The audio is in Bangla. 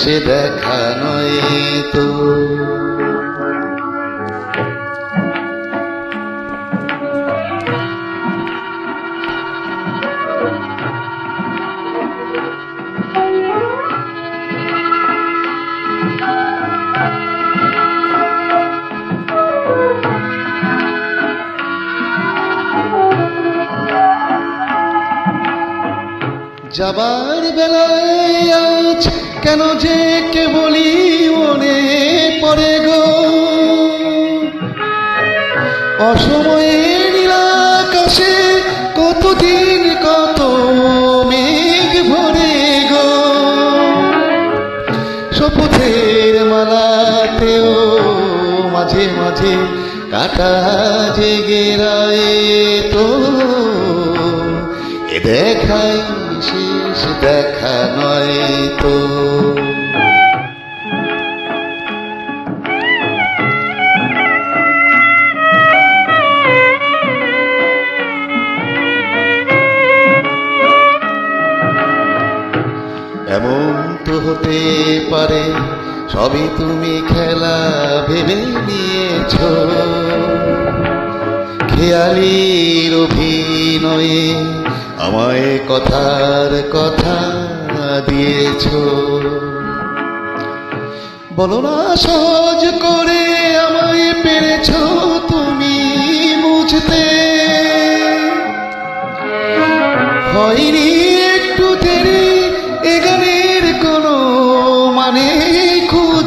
শেষ দেখা নয় তো। যাবার বেলায় আজ কেন যে কে বলি মনে পড়ে গো? অসময়ে নীলাকাশে কতদিন কত মেঘ ভরে গো? শপথের মালাতেও মাঝে মাঝে কাটা জেগে তো। এ দেখাই শেষ দেখা নয় তো। হতে পারে, সবই তুমি খেলা ভেবে নিয়েছ। খেয়ালির অভিনয়ে আমায় কথার কথা দিয়েছ। বলো না, সহজ করে আমায় পেরেছ তুমি বুঝতে হয়নি একটু দেরি